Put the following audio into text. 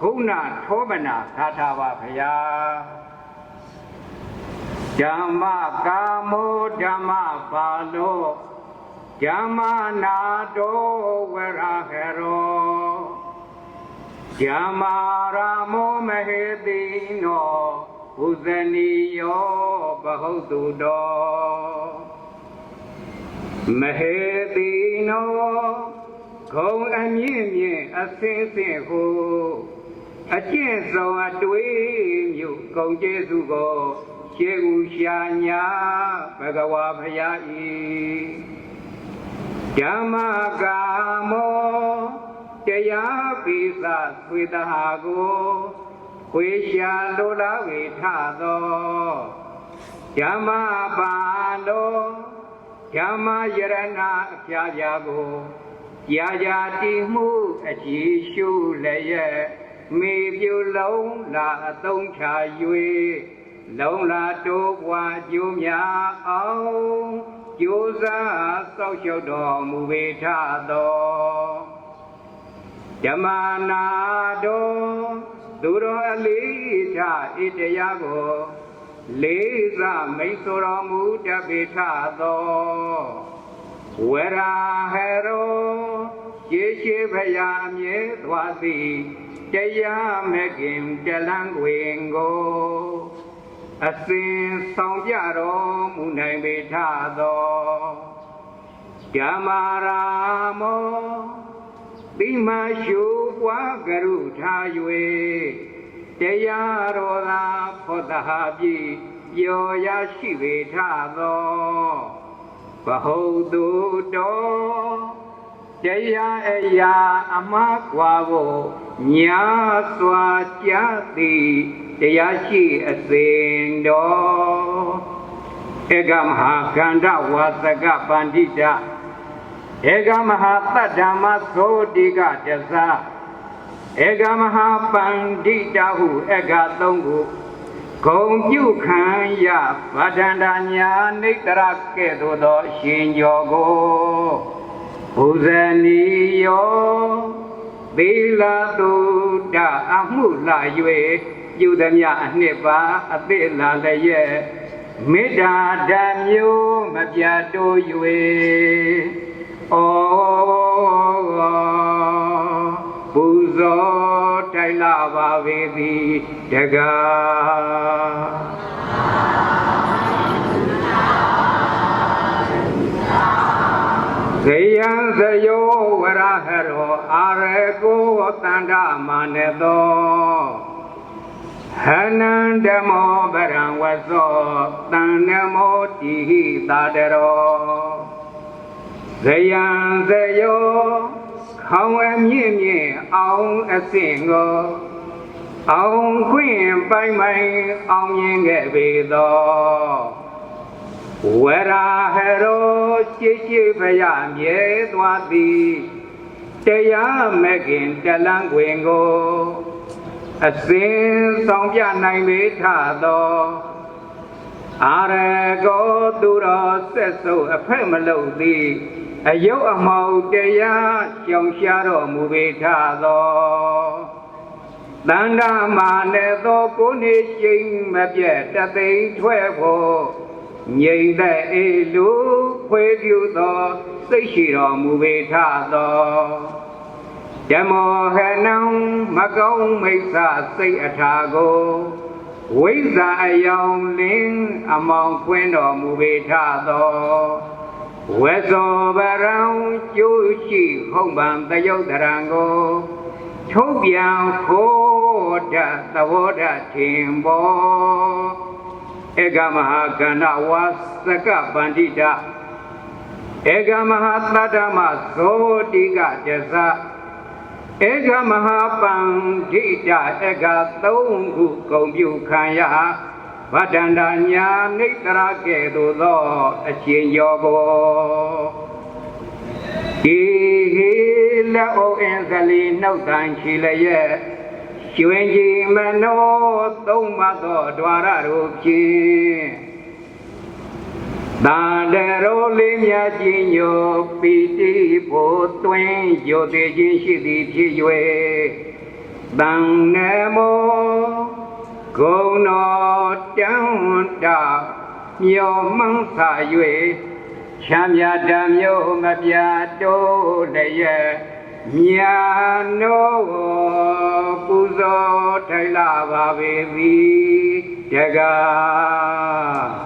ခုဏထောပနာသာထာပါဖရာဓမ္မကာမောဓမ္မပါလောဓမ္မနာတောဝရဟရောဓမ္မာရာမောမဟေတိနောဘုဇနီယောဘဟုတုတောမဟေတိနောဂုံအမြင့်မြင့်အစင်းစင်းဟု အကျင့်ဆုံးအတွေ့မြို့ဂုံကျေးဇူးကိုရှေးဥရှာညာဘဂဝါဖယားဤဓမ္မကာမောတရားပိသသွေတဟာကိုခွေရှာလိုလားဝေထသောဓမ္မပါလောဓမ္မယရဏအပြာပြာကိုရာရာတည်မှုအကြည်ရှုလည်းရဲ့ မေပြုလုံးလာအသုံးချ၍လုံးလာတိုးပွားကြိုးများအောင်ကြိုးစားစောက်ရှောက်တော်မူပေထသောဓမ္မနာတော်သူတော်အလေးချဣတရားကိုလေးစားမိတ်ဆိုတော်မူတတ်ပေထသောဝရာဟရောရှေးရှေးဖရာမြဲသွားသည် တရားမဲ့ခင်တလန်းတွင်ကိုအစဉ်ဆောင်ကြတော်မူနိုင်ပေထသောဓမ္မာရာမောတိမရှုပွားကရုထား၍တရားတော်သာဖောတဟာပြီပျော်ရရှိပေထသောဘဟုတုတော် တရားအရာအမှားကွာဖို့ညာစွာကြားသည်တရားရှိအစဉ်တော်ဧကမဟာကန္ဓဝါစကပန္တိတဧကမဟာတတ္တမသောတိကတဇဧကမဟာပန္တိတဟုဧကသုံးခုဂုံပြုခံရဗဒန္တာညာနေတရကဲ့သို့သောရှင်ကျော်ကို ဘုဇနီယောသီလတုဒ္ဒအမှုလာ၍ပြုသည်မြအနှစ်ပါအသေးလာလည်းရဲ့မေတ္တာဓာမျိုးမပြတ်တိုး၍ဩပူဇော်တိုက်လာပါပေသည်တကား ယံဇယောဝရဟရောအာရေကိုတန္တမာနေသောဟနန္ဓမောဗရံဝသောတန်နမောတိဟိတာတရောဇယံဇယောခေါင်းအမြင့်မြင့်အောင်အစင်ကိုအောင်ခွင့်ပိုင်ပိုင်အောင်မြင်ခဲ့ပေသော ဝရာဟရောရှိရှိဖရမြဲသွားသည်တရားမဲ့ခင်တလန်းခွင်ကိုအစဉ်ဆောင်ပြနိုင်ပေထသောအာရကောသူတော်ဆက်စုပ်အဖက်မလုပ်သည်အယုတ်အမောက်တရားကြောင်ရှားတော်မူပေထသောတန္ဓမာနဲ့သောကိုနေရှိန်မပြတ်တသိမ့်ထွက်ဖို့ ငြိမ့်တဲ့အေလူခွေပြူသောစိတ်ရှိတော်မူပေထသောဓမ္မောဟနံမကောင်းမိစ္ဆာစိတ်အထာကိုဝိဇ္ဇာအယောင်လင်းအမောင်ခွင်းတော်မူပေထသောဝေဇောဗရံကျိုးရှိဟုံးပံတယုတ်တရံကိုထုတ်ပြန်ခိုးတသဘောတထင်ပေါ် ဧကမဟာကန္နဝါစကပန္တိတဧကမဟာတတ္တမဇောတိကတဇဧကမဟာပန္တိတဧကသုံးခုဂုံပြုခံရဗဒန္တာညာနေတရကဲ့သို့သောအရှင်ယောဘောဤဟိလက်အိုအင်းကလေးနှုတ်တန်ချီလျက် ကျွင်ကြီးမနောသုံးမသောဒွါရတို့ဖြင့်တန်တရောလေးမြတ်ကြီးညိုပီတိဖို့တွင်ယိုသေးခြင်းရှိသည်ဖြစ်၍တန်နေမောဂုံတော်တန်တာမြော်မှန်းစာ၍ချမ်းမြတ်တမျိုးမပြတ်တိုးတရဲ့မြာနောပူ ဇော်ထိုင်လာပါပေသည်တကား